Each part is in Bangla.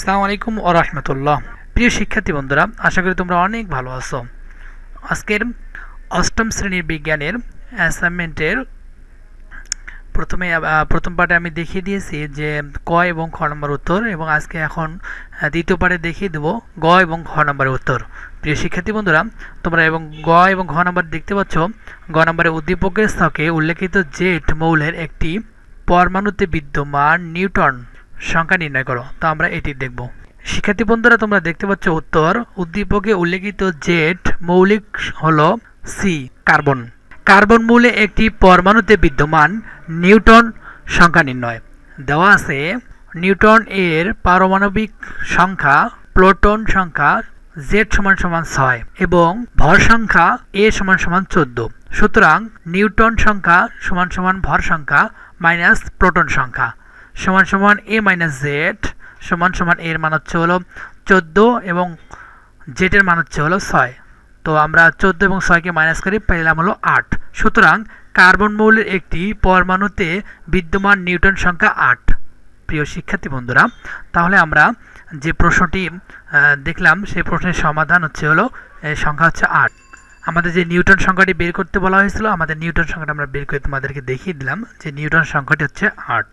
আসসালামু আলাইকুম ও রহমতুল্লাহ। প্রিয় শিক্ষার্থী বন্ধুরা, আশা করি তোমরা অনেক ভালো আছো। আজকের অষ্টম শ্রেণির বিজ্ঞানের অ্যাসাইনমেন্টের প্রথমে প্রথম পার্টে আমি দেখিয়ে দিয়েছি যে ক এবং খ নম্বর উত্তর এবং আজকে এখন দ্বিতীয় পার্টে দেখিয়ে দেবো গ এবং ঘ নম্বরের উত্তর। প্রিয় শিক্ষার্থী বন্ধুরা, তোমরা এবং গ এবং ঘ নম্বর দেখতে পাচ্ছ, গ নম্বরে উদ্দীপকের স্থকে উল্লেখিত জেট মৌলের একটি পরমাণুতে বিদ্যমান নিউটন সংখ্যা নির্ণয় করো। তো আমরা এটি দেখব। শিক্ষার্থী বন্ধুরা, তোমরা দেখতে পাচ্ছ উত্তর। উদ্দীপকে উল্লেখিত জেট মৌলিক হল সি কার্বন। কার্বন মূলে একটি পরমাণুতে বিদ্যমান নিউটন সংখ্যা নির্ণয়। দেওয়া আছে, নিউটন এর পারমাণবিক সংখ্যা প্লোটন সংখ্যা জেড সমান সমান ছয় এবং ভর সংখ্যা এ সমান সমান চোদ্দ। সুতরাং নিউটন সংখ্যা সমান সমান ভর সংখ্যা মাইনাস প্রোটন সংখ্যা। সমান সমান এ মাইনাস জেড সমান সমান এর মান হচ্ছে হলো চোদ্দ এবং জেটের মান হচ্ছে হলো ছয়। তো আমরা চোদ্দ এবং ছয়কে মাইনাস করে পেলাম হলো আট। সুতরাং কার্বন মৌলের একটি পরমাণুতে বিদ্যমান নিউটন সংখ্যা আট। প্রিয় শিক্ষার্থী বন্ধুরা, তাহলে আমরা যে প্রশ্নটি দেখলাম, সেই প্রশ্নের সমাধান হচ্ছে হলো সংখ্যা হচ্ছে আট। আমাদের যে নিউটন সংখ্যাটি বের করতে বলা হয়েছিল, আমাদের নিউটন সংখ্যাটা আমরা বের করে তোমাদেরকে দেখিয়ে দিলাম যে নিউটন সংখ্যাটি হচ্ছে আট।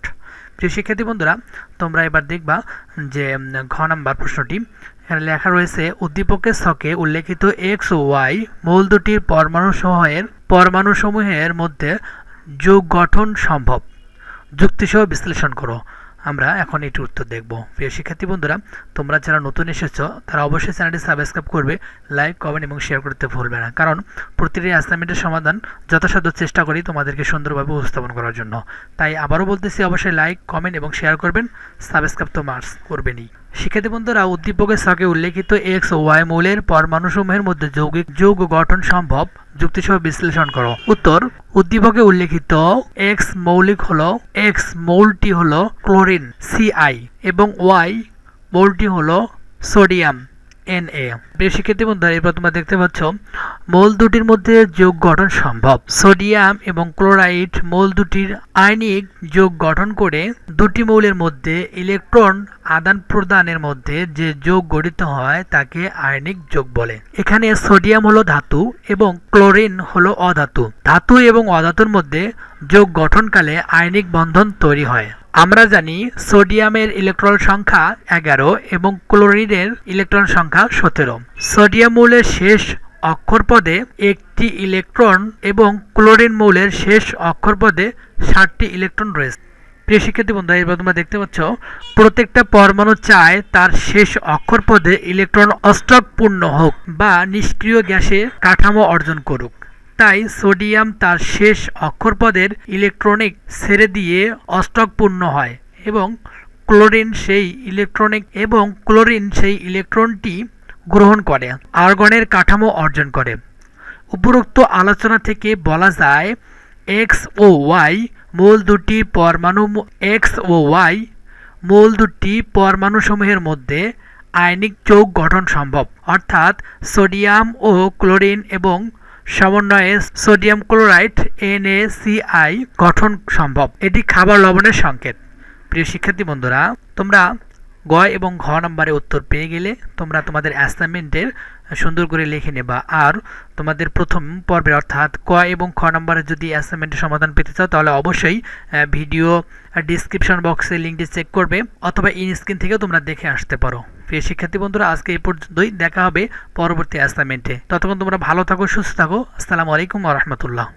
প্রিয় শিক্ষার্থী বন্ধুরা, তোমরা এবার দেখবা যে ঘ নাম্বার প্রশ্নটি। এখানে লেখা রয়েছে, উদ্দীপকের ছকে উল্লেখিত এক্স ও ওয়াই মূল দুটির পরমাণু সমূহের পরমাণু সমূহের মধ্যে যোগ গঠন সম্ভব। যুক্তিসহ বিশ্লেষণ করো। আমরা এখন এটি উত্তর দেখব। প্রিয় শিক্ষার্থী বন্ধুরা, তোমরা যারা নতুন এসেছ, তারা অবশ্যই চ্যানেলটি সাবস্ক্রাইব করবে, লাইক, কমেন্ট এবং শেয়ার করতে ভুলবে না। কারণ প্রতিটি অ্যাসাইনমেন্টের সমাধান যথাসাধ্য চেষ্টা করি তোমাদেরকে সুন্দরভাবে উপস্থাপন করার জন্য। তাই আবারও বলতেছি, অবশ্যই লাইক, কমেন্ট এবং শেয়ার করবেন। সাবস্ক্রাইব তো মার্স করবেনই। শিক্ষার্থী বন্ধুরা, উদ্দীপকের সাকে উল্লেখিত এক্স ওয়াই মৌলের পরমাণুসমূহের মধ্যে যৌগিক যৌগ গঠন সম্ভব। যুক্তিসহ বিশ্লেষণ করো। উত্তর, উদ্দীপকে উল্লেখিত এক্স মৌলিক হল, এক্স মৌলটি হল ক্লোরিন সিআই এবং ওয়াই মৌলটি হল সোডিয়াম, এন এ। প্রিয় শিক্ষার্থী বন্ধুরা, এরপর তোমরা দেখতে পাচ্ছ মৌল দুটির মধ্যে যোগ গঠন সম্ভব। সোডিয়াম এবং ক্লোরাইড মৌল দুটির আয়নিক যোগ গঠন করে দুটি মৌলের মধ্যে ইলেকট্রন আদান প্রদানের মধ্যে যে যোগ গঠিত হয় তাকে আয়নিক যোগ বলে। এখানে সোডিয়াম হলো ধাতু এবং ক্লোরিন হলো অধাতু। ধাতু এবং অধাতুর মধ্যে যোগ গঠনকালে আয়নিক বন্ধন তৈরি হয়। আমরা জানি সোডিয়ামের ইলেকট্রন সংখ্যা এগারো এবং ক্লোরিনের ইলেকট্রন সংখ্যা সতেরো। সোডিয়াম মৌলের শেষ অক্ষরপদে একটি ইলেকট্রন এবং ক্লোরিন মৌলের শেষ অক্ষরপদে ষাটটি ইলেকট্রন রয়েছে। প্রিয় শিক্ষার্থী বন্ধু এবার তোমরা দেখতে পাচ্ছ, প্রত্যেকটা পরমাণু চায় তার শেষ অক্ষরপদে ইলেকট্রন অষ্টক পূর্ণ হোক বা নিষ্ক্রিয় গ্যাসে কাঠামো অর্জন করুক। তাই সোডিয়াম তার শেষ অক্ষরপদের ইলেকট্রনিক ছেড়ে দিয়ে অষ্টক পূর্ণ হয় এবং ক্লোরিন সেই ইলেকট্রনিক এবং ক্লোরিন সেই ইলেকট্রনটি গ্রহণ করে আর্গনের কাঠামো অর্জন করে। উপরোক্ত আলোচনা থেকে বলা যায়, এক্স ও ওয়াই মূল দুটি পরমাণু, এক্স ও ওয়াই মূল দুটি পরমাণুসমূহের মধ্যে আয়নিক যৌগ গঠন সম্ভব। অর্থাৎ সোডিয়াম ও ক্লোরিন এবং সমন্বয়ে সোডিয়াম ক্লোরাইড NaCl গঠন সম্ভব। এটি খাবার লবণের সংকেত। প্রিয় শিক্ষার্থী বন্ধুরা, তোমরা গ এবং ঘ নম্বরে উত্তর পেয়ে গেলে তোমরা তোমাদের অ্যাসাইনমেন্টের সুন্দর করে লিখে নেবা। আর তোমাদের প্রথম পর্বে অর্থাৎ ক এবং খ নম্বরে যদি অ্যাসাইনমেন্টের সমাধান পেতে চাও, তাহলে অবশ্যই ভিডিও ডিসক্রিপশন বক্সে লিঙ্কটি চেক করবে অথবা ইন স্ক্রিন থেকেও তোমরা দেখে আসতে পারো। প্রিয় শিক্ষার্থী বন্ধুরা, আজকে এই পর্যন্তই। দেখা হবে পরবর্তী অ্যাসাইনমেন্টে। ততক্ষণ তোমরা ভালো থাকো, সুস্থ থাকো। আসসালামু আলাইকুম রহমতুল্লাহ।